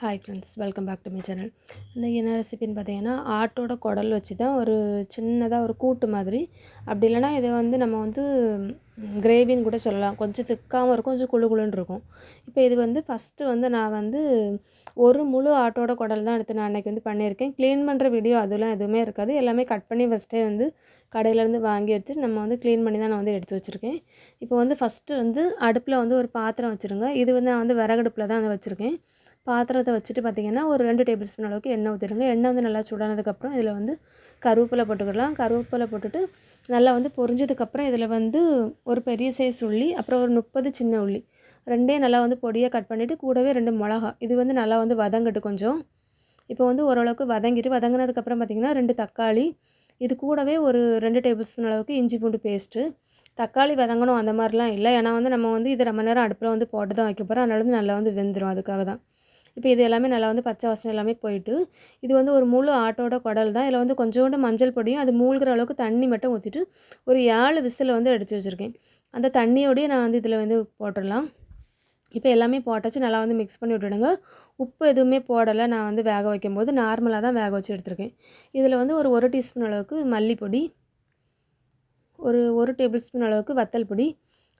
Hi friends welcome back to my channel இன்றைக்கி என்ன ரெசிபின்னு பார்த்தீங்கன்னா ஆட்டோட குடல் வச்சு தான் ஒரு சின்னதாக ஒரு கூட்டு மாதிரி. அப்படி இல்லைனா இதை வந்து நம்ம வந்து கிரேவின்னு கூட சொல்லலாம். கொஞ்சம் திக்காகவும் இருக்கும் கொஞ்சம் குழு குழுன்னு இருக்கும். இப்போ இது வந்து ஃபஸ்ட்டு வந்து நான் வந்து ஒரு முழு ஆட்டோட குடல் தான் எடுத்து நான் அன்றைக்கி வந்து பண்ணியிருக்கேன். க்ளீன் பண்ணுற வீடியோ அதெல்லாம் எதுவுமே இருக்காது. எல்லாமே கட் பண்ணி ஃபஸ்ட்டே வந்து கடையிலேருந்து வாங்கி எடுத்து நம்ம வந்து க்ளீன் பண்ணி தான் நான் வந்து எடுத்து வச்சுருக்கேன். இப்போ வந்து ஃபஸ்ட்டு வந்து அடுப்பில் வந்து ஒரு பாத்திரம் வச்சுருங்க. இது வந்து நான் வந்து விறகடுப்பில் தான் வந்து வச்சுருக்கேன். பாத்திரத்தை வச்சுட்டு பார்த்திங்கன்னா ஒரு ரெண்டு டேபிள் ஸ்பூன் அளவுக்கு எண்ணெய் ஊற்றிடுங்க எண்ணெய் வந்து நல்லா சூடானதுக்கப்புறம் இதில் வந்து கருவேப்பிலை போட்டுக்கலாம். கருவேப்பிலை போட்டுட்டு நல்லா வந்து பொரிஞ்சதுக்கப்புறம் இதில் வந்து ஒரு பெரிய சைஸ் உள்ளி அப்புறம் ஒரு முப்பது சின்ன உள்ளி. ரெண்டே நல்லா வந்து பொடியாக கட் பண்ணிவிட்டு கூடவே ரெண்டு மிளகா. இது வந்து நல்லா வந்து வதங்கட்டு கொஞ்சம். இப்போ வந்து ஓரளவுக்கு வதங்கிட்டு வதங்கினதுக்கப்புறம் பார்த்திங்கன்னா ரெண்டு தக்காளி இது கூடவே ஒரு ரெண்டு டேபிள் ஸ்பூன் அளவுக்கு இஞ்சி பூண்டு பேஸ்ட்டு. தக்காளி வதங்கணும் அந்த மாதிரிலாம் இல்லை. ஏன்னா வந்து நம்ம வந்து இது ரொம்ப நேரம் அடுப்பில் வந்து போட்டு தான் வைக்க போகிறோம் அதனால வந்து நல்லா வந்து வெந்துடும் அதுக்காக தான். இப்போ இது எல்லாமே நல்லா வந்து பச்சை வாசனை எல்லாமே போயிட்டு இது வந்து ஒரு முழு ஆட்டோட குடல் தான். இதில் வந்து கொஞ்சோண்டு மஞ்சள் பொடியும் அது மூழ்கிற அளவுக்கு தண்ணி மட்டும் ஊற்றிட்டு ஒரு ஏழு விசில் வந்து அடித்து வச்சுருக்கேன். அந்த தண்ணியோடய நான் வந்து இதில் வந்து போட்டுடலாம். இப்போ எல்லாமே போட்டாச்சு நல்லா வந்து மிக்ஸ் பண்ணி விட்டுடுங்க. உப்பு எதுவுமே போடலை நான் வந்து வேக வைக்கும்போது நார்மலாக தான் வேக வச்சு எடுத்திருக்கேன். இதில் வந்து ஒரு ஒரு டீஸ்பூன் அளவுக்கு மல்லிப்பொடி ஒரு ஒரு டேபிள் ஸ்பூன் அளவுக்கு வத்தல் பொடி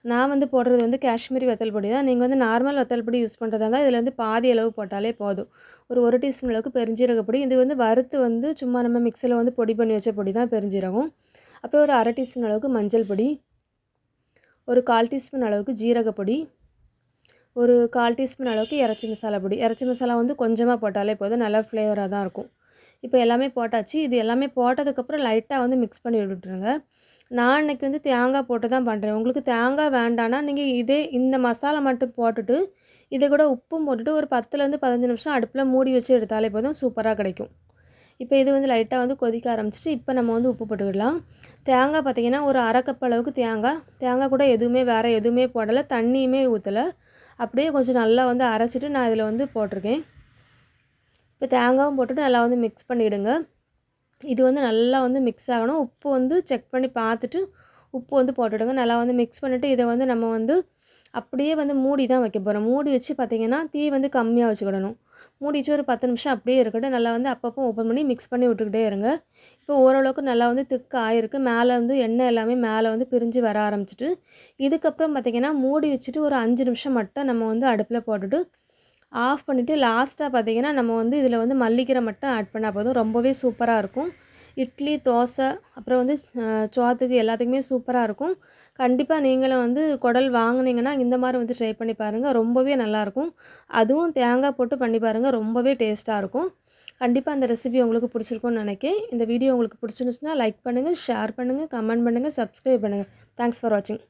நான் வந்து போடுறது வந்து காஷ்மீரி வத்தல் பொடி தான். நீங்கள் வந்து நார்மல் வத்தல் பொடி யூஸ் பண்ணுறதா இருந்தால் இதில் வந்து பாதி அளவு போட்டாலே போதும். ஒரு ஒரு டீஸ்பூன் அளவுக்கு பெருஞ்சீரக பொடி. இது வந்து வறுத்து வந்து சும்மா நம்ம மிக்சியில் வந்து பொடி பண்ணி வச்ச பொடி தான் பெருஞ்சீரகம். அப்புறம் ஒரு அரை டீஸ்பூன் அளவுக்கு மஞ்சள் பொடி. ஒரு கால் டீஸ்பூன் அளவுக்கு ஜீரக பொடி. ஒரு கால் டீஸ்பூன் அளவுக்கு இறச்சி மசாலா பொடி. இறச்சி மசாலா வந்து கொஞ்சமாக போட்டாலே போதும். நல்லா ஃப்ளேவராக தான் இருக்கும். இப்போ எல்லாமே போட்டாச்சு. இது எல்லாமே போட்டதுக்கப்புறம் லைட்டாக வந்து மிக்ஸ் பண்ணி விட்டுருங்க நான் இன்றைக்கி வந்து தேங்காய் போட்டு தான் பண்ணுறேன் உங்களுக்கு தேங்காய் வேண்டான்னா நீங்கள் இதே இந்த மசாலா மட்டும் போட்டுட்டு இதை கூட உப்பும் போட்டுட்டு ஒரு பத்துலேருந்து பதினஞ்சு நிமிஷம் அடுப்பில் மூடி வச்சு எடுத்தாலே போதும் சூப்பராக கிடைக்கும். இப்போ இது வந்து லைட்டாக வந்து கொதிக்க ஆரம்பிச்சிட்டு இப்போ நம்ம வந்து உப்பு போட்டுக்கிடலாம். தேங்காய் பார்த்திங்கன்னா ஒரு அரை கப் அளவுக்கு தேங்காய். தேங்காய் கூட எதுவுமே வேறு எதுவுமே போடலை தண்ணியுமே ஊற்றலை அப்படியே கொஞ்சம் நல்லா வந்து அரைச்சிட்டு நான் இதில் வந்து போட்டிருக்கேன். இப்போ தேங்காயும் போட்டுட்டு நல்லா வந்து மிக்ஸ் பண்ணிவிடுங்க இது வந்து நல்லா வந்து மிக்ஸ் ஆகணும். உப்பு வந்து செக் பண்ணி பார்த்துட்டு உப்பு வந்து போட்டுவிடுங்க நல்லா வந்து மிக்ஸ் பண்ணிவிட்டு இதை வந்து நம்ம வந்து அப்படியே வந்து மூடி தான் வைக்க போகிறோம் மூடி வச்சு பார்த்திங்கன்னா தீ வந்து கம்மியாக வச்சுக்கிடணும். மூடி வச்சு ஒரு பத்து நிமிஷம் அப்படியே இருக்கட்டும். நல்லா வந்து அப்பப்போ ஓப்பன் பண்ணி மிக்ஸ் பண்ணி விட்டுக்கிட்டே இருங்க. இப்போ ஓரளவுக்கு நல்லா வந்து திக்கு ஆயிருக்கு. மேலே வந்து எண்ணெய் எல்லாமே மேலே வந்து பிரிஞ்சு வர ஆரம்பிச்சிட்டு இதுக்கப்புறம் பார்த்திங்கன்னா மூடி வச்சுட்டு ஒரு அஞ்சு நிமிஷம் மட்டும் நம்ம வந்து அடுப்பில் போட்டுட்டு ஆஃப் பண்ணிவிட்டு லாஸ்ட்டாக பார்த்தீங்கன்னா நம்ம வந்து இதில் வந்து மல்லிக்கீரை மட்டும் ஆட் பண்ணால் போதும். ரொம்பவே சூப்பராக இருக்கும். இட்லி தோசை அப்புறம் வந்து சோத்துக்கு எல்லாத்துக்குமே சூப்பராக இருக்கும். கண்டிப்பாக நீங்களும் வந்து குடல் வாங்கினீங்கன்னா இந்த மாதிரி வந்து ட்ரை பண்ணி பாருங்கள் ரொம்பவே நல்லாயிருக்கும் அதுவும் தேங்காய் போட்டு பண்ணி பாருங்கள் ரொம்பவே டேஸ்ட்டாக இருக்கும். கண்டிப்பாக அந்த ரெசிபி உங்களுக்கு பிடிச்சிருக்கும்னு நினைக்கிறேன். இந்த வீடியோ உங்களுக்கு பிடிச்சிருந்துச்சுன்னா லைக் பண்ணுங்கள் ஷேர் பண்ணுங்கள் கமெண்ட் பண்ணுங்கள் சப்ஸ்கிரைப் பண்ணுங்கள் தேங்க்ஸ் ஃபார் வாட்சிங்